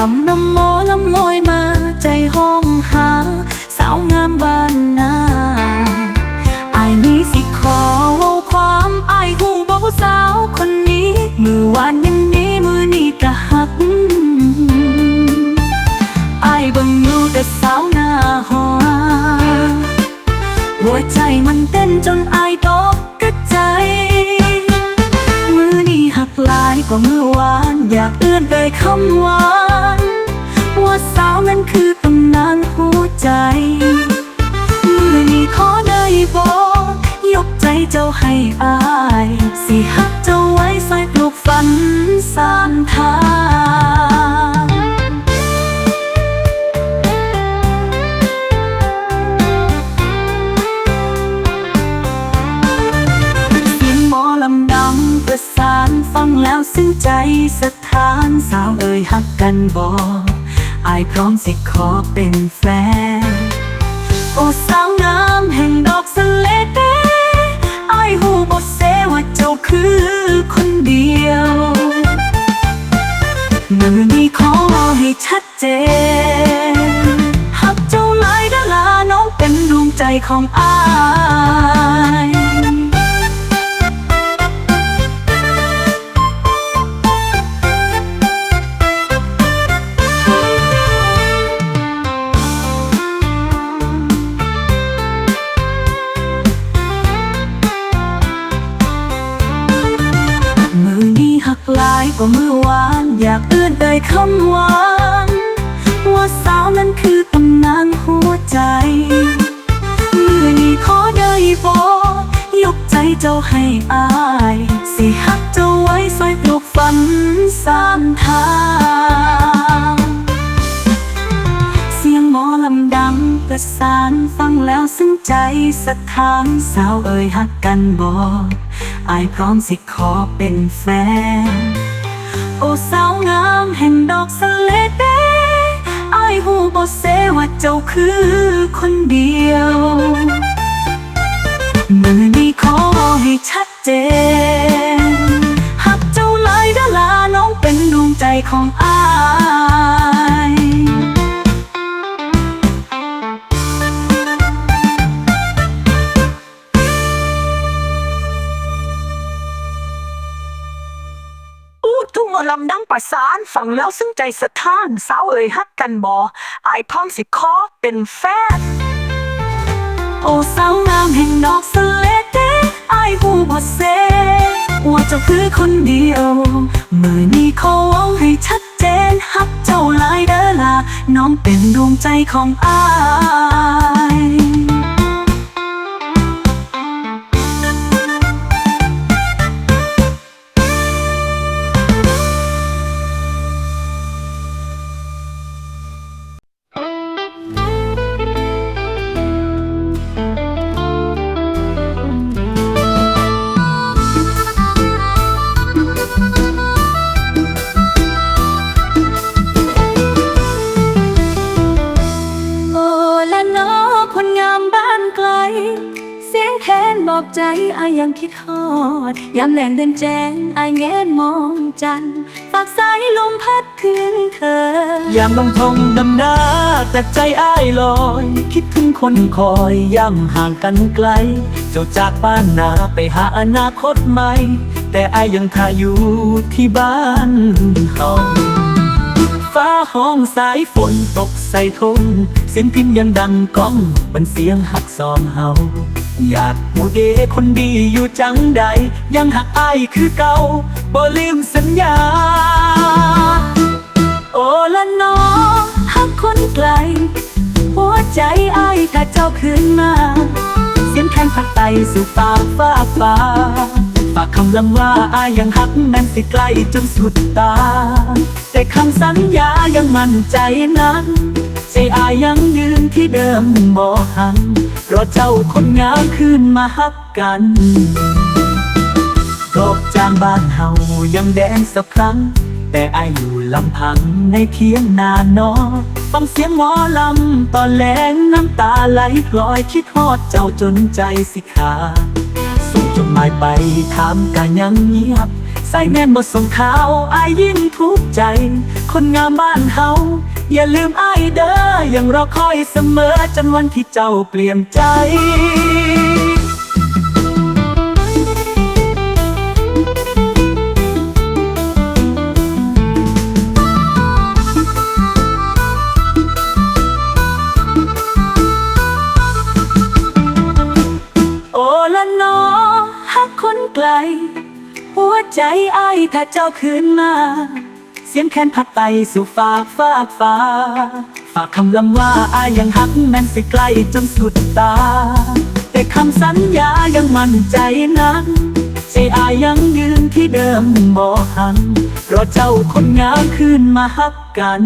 คำลากเอื้อนเลยคำหวานว่าสาวนั้นคือตำนานหัวใจมือนี้ขอได้บอกยกใจเจ้าให้อาย สิหักเจ้าไว้ใส่ปลูกฝันสานทางเสียงหมลำดังประสานฟังแล้วซึ้งใจสถานสาวเอ่ยหักกันบออายพร้อมสิขอเป็นแฟน โอ้สาวงามแห่งดอกสเลเดอายหูบอเซว่าเจ้าคือคนเดียวมือนี้ขอให้ชัดเจนหักเจ้าหลายดาลาน้องเป็นดวงใจของอาย กว่ามือวาน อยากเอื้อนเอ่ยคำหวาน ว่าสาวนั้นคือตำนานหัวใจเมื่อนี้ขอได้บอกยกใจเจ้าให้อาย สิหักเจ้าไว้ซอยปลูกฝันสามทางเสียงหมอลำดังประสานฟังแล้วซึ้งใจสะท้านสาวเอ่ยหักกันบอกอายพร้อมสิขอเป็นแฟน โอ้สาวงามแห่งดอกสเลเดอหูบอเซว่าเจ้าคือคนเดียว มือนี้ขอให้ชัดเจนหักเจ้าหลายดาลาน้องเป็นดวงใจของอาย อลำดังประสานฟังแล้วซึ้งใจสะท้านสาวเอ่ยฮักกันบออพร้อมสิขอเป็นแฟน โอ้สาวงามแห่งดอกสเลเดอหูบอเซว่าเจ้าคือคนเดียวมือนี้ขอเว้าให้ชัดเจนหักเจ้าหลายเด้อล่ะน้องเป็นดวงใจของอาย บอกใจอายยังคิดฮอดยามแหลงเดินแจ้งอายแงนมองจันฝากสายลมพัดคืนเธอยามลงทงดำนาแต่ใจอ้ายลอย คิดถึงคนคอยย่ำห่างกันไกล เจ้าจากบ้านนาไปหาอนาคตใหม่ แต่อ้ายยังทาอยู่ที่บ้านเฮาฟ้าห้องสายฝนตกใส่ทงเสียงพินยังดังก้องเป็นเสียงหักซอมเฮา อยากหูเดคนดีอยู่จังใด ยังหักอายคือเก่าบ่ลืมสัญญา โอ้ละเนอหักคนไกล หัวใจอายถ้าเจ้าคืนมา เสียงแข่งผักไตสู่ฟ้าฟ้าฟ้าฝากคำลำว่าอายยังหักนั้นสิใกล้จนสุดตา แต่คำสัญญายังมั่นใจนั้นใจอายยังยืนที่เดิมบ่หัน รอเจ้าคนงามคืนมาฮักกันดอกจางบ้านเฮายังแดงสักครั้ง แต่อายอยู่ลำพังในเทียงนานนอฟังเสียงหมอลำตอนแลงน้ำตาไหลพลอยคิดฮอดเจ้าจนใจสิขาส่งจดหมายไปถามกันยังเงียบใส่แน่นบทส่งข่าวอายยิ่งทุกข์ใจ คนงามบ้านเฮา อย่าลืมอายเด้อยังรอคอยเสมอจนวันที่เจ้าเปลี่ยนใจโอละนฮักคนไกลหัวใจไอ้ถ้าเจ้าคืนมา เสียงแค้นพัดไปสู่ฝาฟ้าฟ้า ฝากคำลำว่าอายังหักแม่นสิใกล้จนสุดตา แต่คำสัญญายังมั่นใจนั้นใจอายังยืนที่เดิมบ่หันรอเจ้าคนงามคืนมาฮักกัน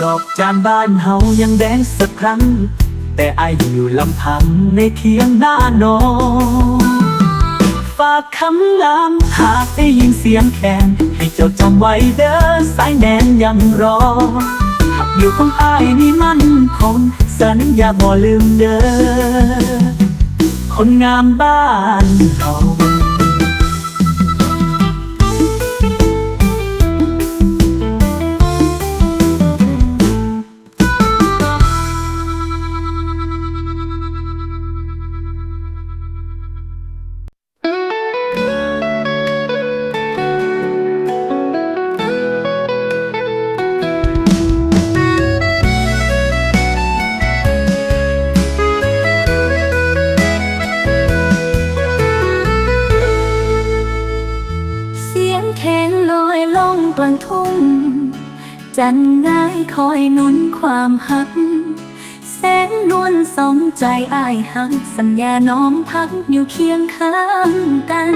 ดอกจานบ้านเฮายังแดงสักครั้ง แต่อายอยู่ลำพังในเทียงหน้านอนฝากคำลามหากได้ยินเสียงแคน จ้าจำไว้เด้อสายแนนยังรอหักอยู่ของอายนี่มันคงสัญญาบ่ลืมเด้อคนงามบ้านเรา จันง่ายคอยนุนความหัก แสงนวลสองใจอายหัก สัญญาน้อมพักอยู่เคียงข้างกัน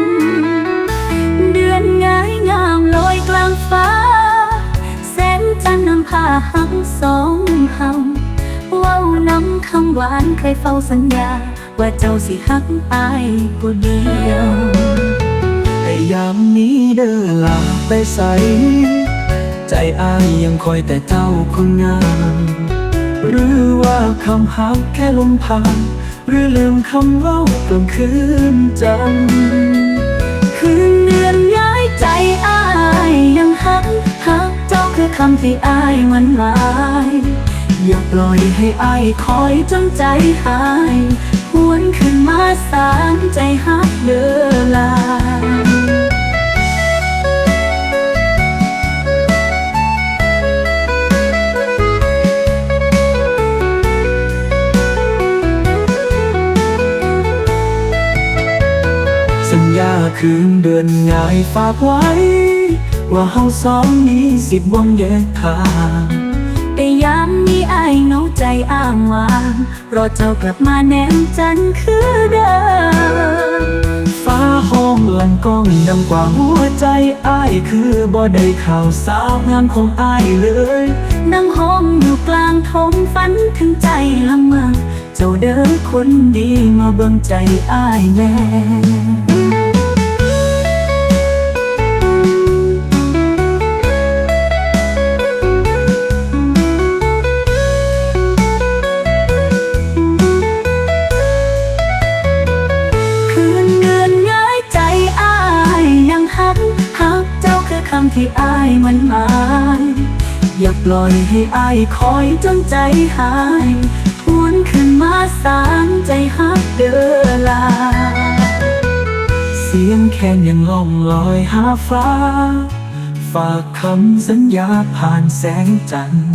เดือนง่ายงามลอยกลางฟ้า แสงจันทร์นำพาหักสองเฮาเว้านำคำหวานเคยเฝ้าสัญญา ว่าเจ้าสิหักอายผู้เดียว แต่ยามนี้เด้อลาไปใส ใจอายยังคอยแต่เจ้าคนงาม หรือว่าคำหักแค่ลมผ่าน หรือลืมคำเล่ากลางคืนจันคืนเดือนย้ายใจอายยังหักหักเจ้าคือคำที่อายมันหมายอย่าปล่อยให้อายคอยจนใจหาย หวนขึ้นมาสานใจหักเดือลา สัญญาคืนเดือนง่ายฝากไว้ ว่าเฮาสองนี้สิบวงแยกทางแต่ยามนี้อายเหงาใจอ้างว้างรอเจ้ากลับมาแนมจันคือเดิมฟ้าห้องลังก้องดังกว่าหัวใจอ้ายคือบ่ได้ข่าวสาวงานของอ้ายเลยนั่งห้องอยู่กลางทงฝันถึงใจละเมอเจ้าเดินคนดีมาเบิ่งใจอ้ายแน่ ที่อ้ายมันหมาย อย่าปล่อยให้อ้ายคอยจนใจหายหวนขึ้นมาสานใจหักเดือลา เสียงแคนยังล่องลอยหาฟ้า ฝากคำสัญญาผ่านแสงจันทร์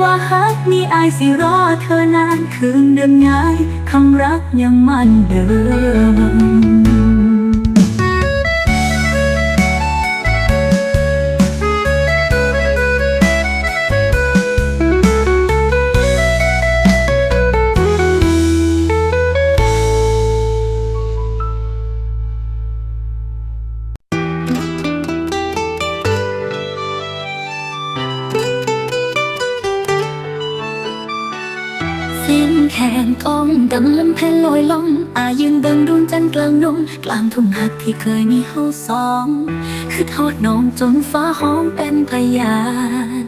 ว่าฮักมีอายสิรอเธอนานคืนเดือนง่ายคำรักยังมันเดิม เส้นแขนกองดังลำแผ่ลอยล่องอายืนเบิ่งดวงจันทร์กลางดงกลางทุ่งหักที่เคยมีเฮาสอง คือทอดน้องจนฟ้าห้องเป็นพยาน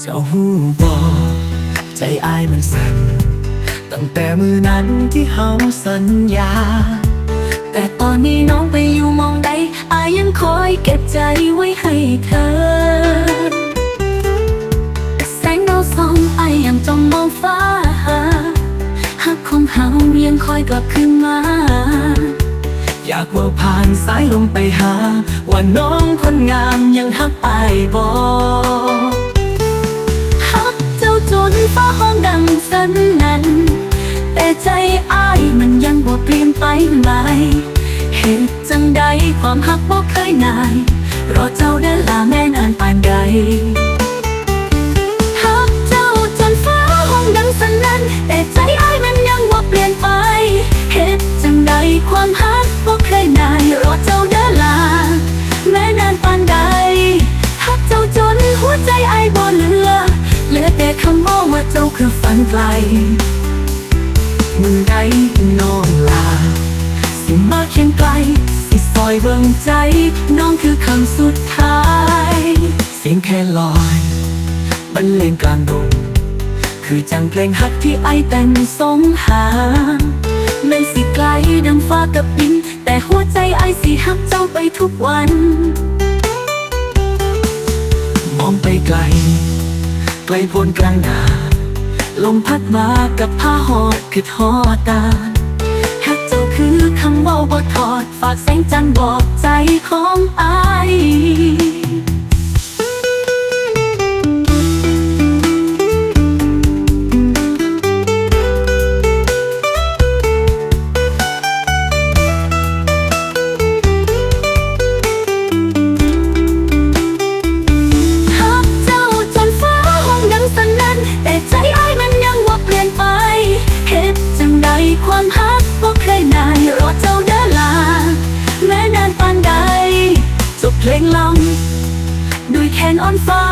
เจ้าหูบอกใจอายมันสั่นตั้งแต่มือนั้นที่เฮาสัญญา แต่ตอนนี้น้องไปอยู่มองใดอายยังคอยเก็บใจไว้ให้เธอ คอยกลับคืนมา อยากว่าผ่านสายลมไปหา ว่าน้องคนงามยังหักอายบอฮักเจ้าจนฟ้าห้องดังสนั่นแต่ใจอายมันยังบ่เปลี่ยนไปไหมเหตุจังใดความฮักบ่เคยนาย รอเจ้าเดินลาแม่นานปานใด เจ้าคือฝันไกลมือใดน้องลา สิมาเคียงไกล สิซอยเบิ่งใจ น้องคือคำสุดท้าย เสียงแค่ลอยบรรเลงกลางดงคือจังเพลงฮักที่ไอแต่งสงหาแม่นสิไกลดังฟ้ากับดิน แต่หัวใจไอสิฮักเจ้าไปทุกวัน มองไปไกล ไกลพ้นกลางนา ลมพัดมากับผ้าหอดคือทอตาฮักเจ้าคือคำเว่าบ่ทอด ฝากแสงจันทร์บอกใจของไอาย ลงลำด้วยแขนอ่อนฟ้า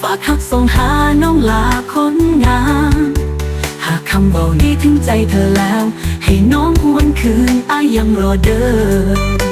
ฝากฮักส่งหาน้องลาคนงาม หากคำเบานี้ถึงใจเธอแล้ว ให้น้องหวนคืนอายยังรอเดิน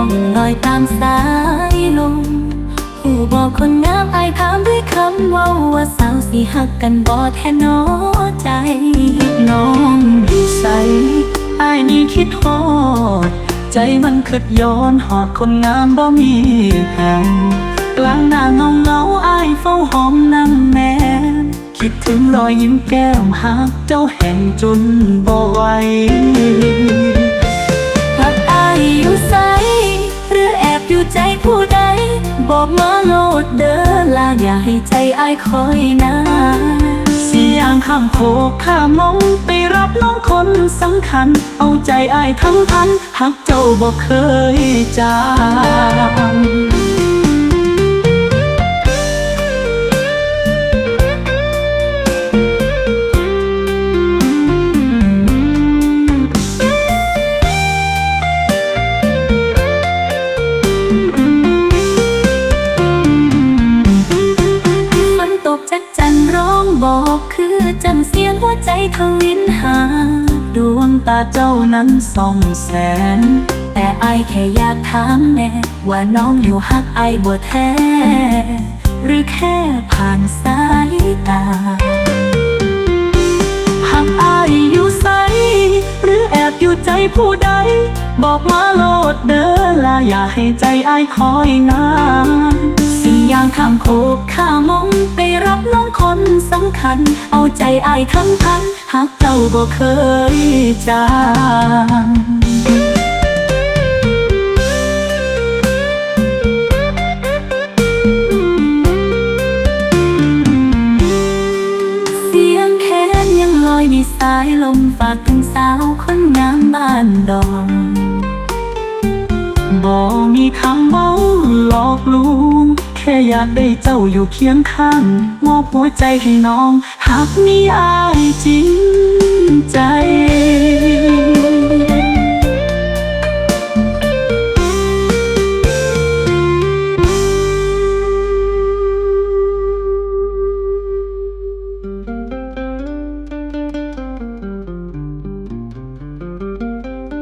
ลองลอยตามสายลมผู้บอกคนงามอายถามด้วยคำว่าว่าสาวสิหักกันบ่แท้หนอใจน้องใสไอ้ายนี่คิดฮอด ใจมันคิดย้อนหอดคนงามบ่มีแห่งกลางหน้าเงาเงาอายเฝ้าหอมนางแม่คิดถึงรอยยิ้มแก้มหักเจ้าแห่งจนบ่ไหวหักอายอยู่ ผู้ใดบอกมาโลดเด้อลาอย่าให้ใจอายคอยนานเสียงข้างโคกข้ามองไปรับน้องคนสำคัญ เอาใจอายทั้งพันหักเจ้าบอกเคยจาง วใจทวินหา ดวงตาเจ้านั้นส่องแสน แต่อายแค่อยากถามแน่ว่าน้องอยู่หักไอายบ่แท้ หรือแค่ผ่านสายตาหักไอ ใส หรือแอบอยู่ใจผู้ใด บอกมาโลดเด้อลาอย่าให้ใจอายคอยนานสิอย่างข้ามโคกข้ามงไปรับน้องคนสำคัญ เอาใจอายทั้งพันหากเจ้าบ่เคยจาง ฝากถึงสาวคนงามบ้านดอนบอมีคำเมาหลอกลวงแค่อยากได้เจ้าอยู่เคียงข้างมอบหัวใจให้น้อง หากมีอายจริงใจ